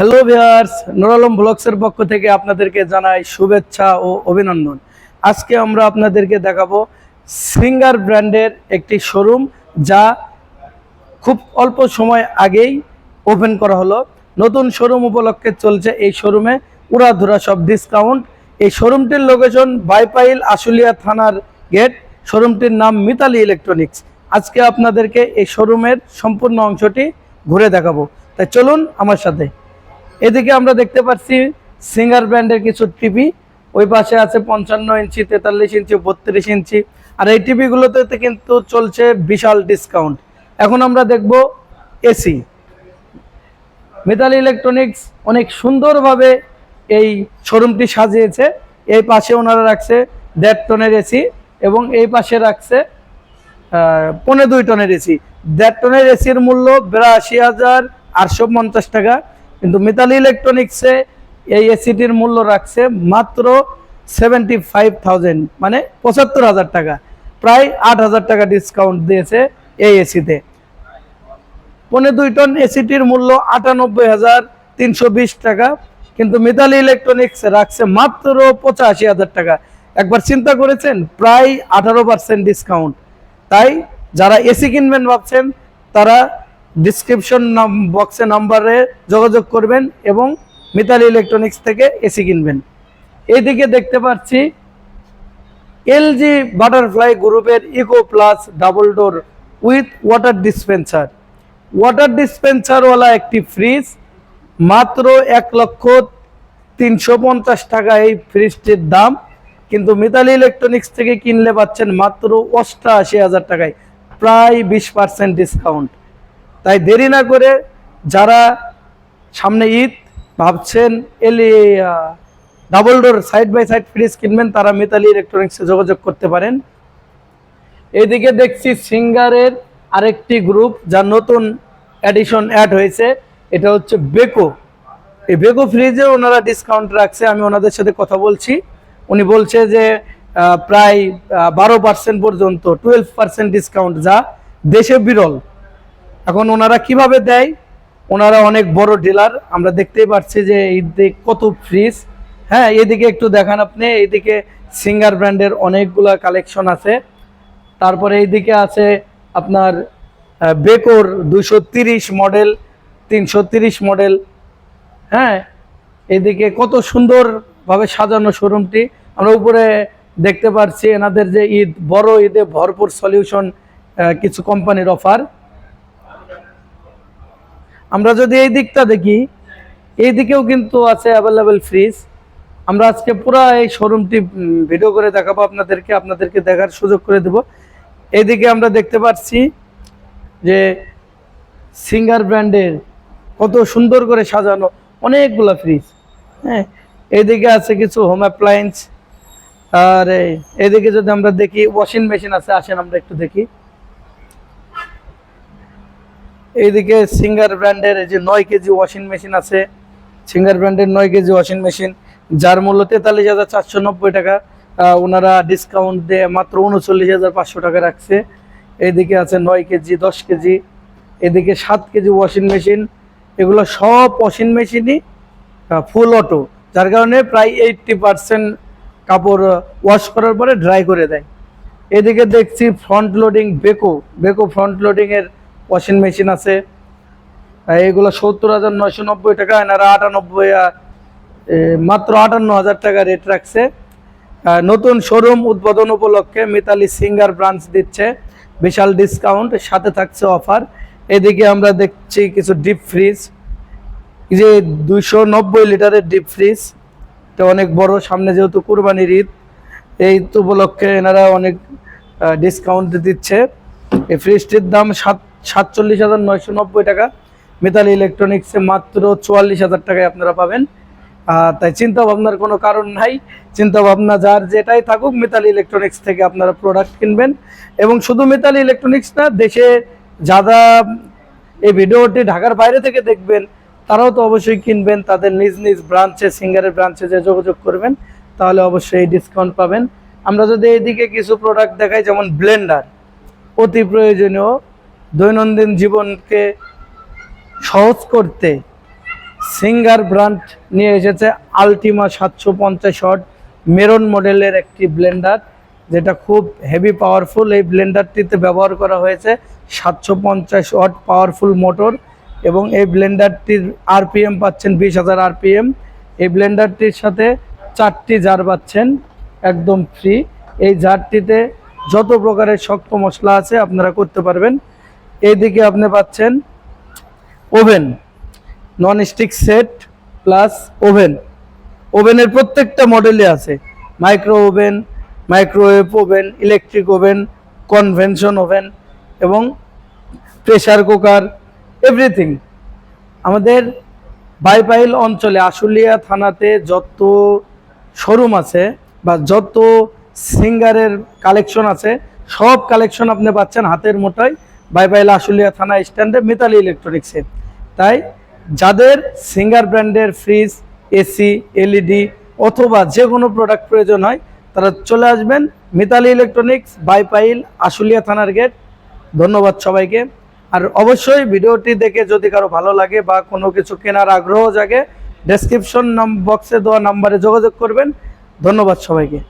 Hello viewers Nuralam ব্লগসের পক্ষ থেকে আপনাদেরকে জানাই শুভেচ্ছা ও অভিনন্দন। আজকে আমরা আপনাদেরকে দেখাবো সিঙ্গার ব্র্যান্ডের একটি শোরুম যা খুব অল্প সময় আগেই ওপেন করা হলো। নতুন শোরুম উপলক্ষে চলছে এই শোরুমে উড়াধুরা সব ডিসকাউন্ট এই শোরুমটির লোকেশন বাইপাইল আশুলিয়া থানার গেট শোরুমটির নাম মিতালি ইলেকট্রনিক্স আজকে আপনাদেরকে এই শোরুমের সম্পূর্ণ অংশটি ঘুরে দেখাবো। তাই চলুন আমার সাথে। এদিকে আমরা দেখতে পাচ্ছি সিঙ্গার ব্র্যান্ডের কিছু টিভি ওই পাশে আছে পঞ্চান্ন ইঞ্চি তেতাল্লিশ ইঞ্চি বত্রিশ ইঞ্চি। আর এই টিভিগুলোতে কিন্তু চলছে বিশাল ডিসকাউন্ট এখন আমরা দেখব এসি মিতালি ইলেকট্রনিক্স অনেক সুন্দরভাবে এই শোরুমটি সাজিয়েছে। এই পাশে ওনারা রাখছে দেড় টনের এসি এবং এই পাশে রাখছে আহ, পৌনে দুই টনের এসি দেড় টনের এসির মূল্য বিরাশি হাজার আটশো পঞ্চাশ টাকা। কিন্তু মিতালি ইলেকট্রনিক্সে এই এসিটির মূল্য রাখছে মাত্র সেভেন্টি ফাইভ মানে পঁচাত্তর হাজার টাকা। প্রায় আট হাজার টাকা ডিসকাউন্ট দিয়েছে এই এসিতে পৌনে দুই টন এসিটির মূল্য আটানব্বই হাজার তিনশো বিশ টাকা, কিন্তু মিতালি ইলেকট্রনিক্স রাখছে মাত্র পঁচাশি হাজার টাকা। একবার চিন্তা করেছেন? প্রায় আঠারো পার্সেন্ট ডিসকাউন্ট তাই যারা এসি কিনবেন ভাবছেন, তারা ডিসক্রিপশন বক্সে নাম্বারে যোগাযোগ করবেন এবং মিতালি ইলেকট্রনিক্স থেকে এসি কিনবেন। এদিকে দেখতে পাচ্ছি এলজি বাটারফ্লাই গ্রুপের eco plus double door with water dispenser water ডিসপেন্সারওয়ালা একটি ফ্রিজ মাত্র এক লক্ষ তিনশো পঞ্চাশ টাকা এই ফ্রিজটির দাম। কিন্তু মিতালি ইলেকট্রনিক্স থেকে কিনলে পাচ্ছেন মাত্র অষ্টাশি হাজার টাকায়, প্রায় বিশ পার্সেন্ট ডিসকাউন্ট তাই দেরি না করে যারা সামনে ঈদ ভাবছেন এলি double door side by side fridge কিনবেন, তারা মিতালি ইলেকট্রনিক্সে যোগাযোগ করতে পারেন। এদিকে দেখছি সিঙ্গারের আরেকটি গ্রুপ যা নতুন অ্যাডিশন অ্যাড হয়েছে, এটা হচ্ছে বেকো এই বেকো ফ্রিজে ওনারা ডিসকাউন্ট রাখছে, আমি ওনাদের সাথে কথা বলছি। উনি বলছে যে প্রায় বারো পার্সেন্ট পর্যন্ত টুয়েলভ পার্সেন্ট ডিসকাউন্ট যা দেশে বিরল। এখন ওনারা কীভাবে দেয়? ওনারা অনেক বড় ডিলার। আমরা দেখতেই পাচ্ছি যে এই দিক কত ফ্রিজ। হ্যাঁ এদিকে একটু দেখান আপনি। এইদিকে সিঙ্গার ব্র্যান্ডের অনেকগুলা কালেকশন আছে। তারপরে এইদিকে আছে আপনার বেকোর দুশো মডেল, তিনশো মডেল। হ্যাঁ এদিকে কত সুন্দরভাবে সাজানো শোরুমটি। আমরা উপরে দেখতে পাচ্ছি এনাদের যে ঈদ, বড় ঈদে ভরপুর সলিউশন কিছু কোম্পানির অফার আমরা যদি এই দিকটা দেখি, এই দিকেও কিন্তু আছে অ্যাভেলেবেল ফ্রিজ আমরা আজকে পুরো এই শোরুমটি ভিডিও করে দেখাবো আপনাদেরকে আপনাদেরকে দেখার সুযোগ করে দেব। এইদিকে আমরা দেখতে পাচ্ছি যে সিঙ্গার ব্র্যান্ডের কত সুন্দর করে সাজানো অনেকগুলা ফ্রিজ হ্যাঁ এদিকে আছে কিছু হোম অ্যাপ্লায়েন্স আর এদিকে যদি আমরা দেখি ওয়াশিং মেশিন আছে, আসেন আমরা একটু দেখি। এইদিকে সিঙ্গার ব্র্যান্ডের এই যে নয় কেজি ওয়াশিং মেশিন আছে, সিঙ্গার ব্র্যান্ডের নয় কেজি ওয়াশিং মেশিন, যার মূল্য তেতাল্লিশ হাজার চারশো নব্বই টাকা। ওনারা ডিসকাউন্ট দিয়ে মাত্র উনচল্লিশ হাজার পাঁচশো টাকা রাখছে। এইদিকে আছে নয় কেজি, দশ কেজি, এদিকে সাত কেজি ওয়াশিং মেশিন। এগুলো সব ওয়াশিং মেশিনই ফুল অটো যার কারণে প্রায় এইটটি পার্সেন্ট কাপড় ওয়াশ করার পরে ড্রাই করে দেয়। এদিকে দেখছি front loading Beko Beko front loading এর ওয়াশিং মেশিন আছে। এগুলো সত্তর হাজার নয়শো নব্বই টাকা, এনারা আটানব্বই মাত্র আটান্ন হাজার টাকা রেট রাখছে। নতুন শোরুম উদ্বোধন উপলক্ষে মিতালি সিঙ্গার ব্রাঞ্চ দিচ্ছে। বিশাল ডিসকাউন্ট সাথে থাকছে অফার এদিকে আমরা দেখছি কিছু ডিপ ফ্রিজ যে দুইশো নব্বই লিটারের ডিপ ফ্রিজ এটা অনেক বড়, সামনে যেহেতু কুরবানির ঈদ, এই উপলক্ষে এনারা অনেক ডিসকাউন্ট দিচ্ছে। এই ফ্রিজটির দাম সাত সাতচল্লিশ হাজার নয়শো নব্বই টাকা। মিতালি ইলেকট্রনিক্সে মাত্র চুয়াল্লিশ হাজার টাকায় আপনারা পাবেন। তাই চিন্তা ভাবনার কোনো কারণ নাই। চিন্তা ভাবনা যার যেটাই থাকুক, মিতালি ইলেকট্রনিক্স থেকে আপনারা প্রোডাক্ট কিনবেন। এবং শুধু মিতালি ইলেকট্রনিক্স না, দেশে যারা এই ভিডিওটি ঢাকার বাইরে থেকে দেখবেন, তারাও তো অবশ্যই কিনবেন। তাদের নিজ নিজ ব্রাঞ্চে সিঙ্গারের ব্রাঞ্চে যে যোগাযোগ করবেন, তাহলে অবশ্যই ডিসকাউন্ট পাবেন। আমরা যদি এইদিকে কিছু প্রোডাক্ট দেখাই, যেমন ব্লেন্ডার অতি প্রয়োজনীয়। দৈনন্দিন জীবনকে সহজ করতে সিঙ্গার ব্র্যান্ড নিয়ে এসেছে আলটিমা সাতশো পঞ্চাশ ওয়াট মেরন মডেলের একটি ব্লেন্ডার, যেটা খুব হেভি পাওয়ারফুল এই ব্লেন্ডারটিতে ব্যবহার করা হয়েছে সাতশো পঞ্চাশ ওয়াট পাওয়ারফুল মোটর এবং এই ব্লেন্ডারটির আরপিএম পাচ্ছেন বিশ হাজার আরপিএম এই ব্লেন্ডারটির সাথে চারটি জার পাচ্ছেন, একদম ফ্রি এই জারটিতে যত প্রকারের শক্ত মশলা আছে আপনারা করতে পারবেন। এইদিকে আপনি পাচ্ছেন oven non stick set plus oven. ওভেনের প্রত্যেকটা মডেলে আছে। Micro oven microwave oven electric oven convection oven এবং প্রেসার কুকার এভরিথিং আমাদের বাইপাইল অঞ্চলে আশুলিয়া থানাতে যত শোরুম আছে বা যত সিঙ্গারের কালেকশন আছে, সব কালেকশন আপনি পাচ্ছেন হাতের মুঠোয় বাইপাইল আশুলিয়া থানা স্ট্যান্ডে মিতালি ইলেকট্রনিক্সে তাই যাদের সিঙ্গার ব্র্যান্ডের ফ্রিজ এসি এলইডি অথবা যে কোনো প্রোডাক্ট প্রয়োজন হয়, তারা চলে আসবেন মিতালি ইলেকট্রনিক্স বাইপাইল আশুলিয়া থানার গেট ধন্যবাদ সবাইকে। আর অবশ্যই ভিডিওটি দেখে যদি কারও ভালো লাগে বা কোনো কিছু কেনার আগ্রহ জাগে ডেসক্রিপশন বক্সে দেওয়া নাম্বারে যোগাযোগ করবেন। ধন্যবাদ সবাইকে।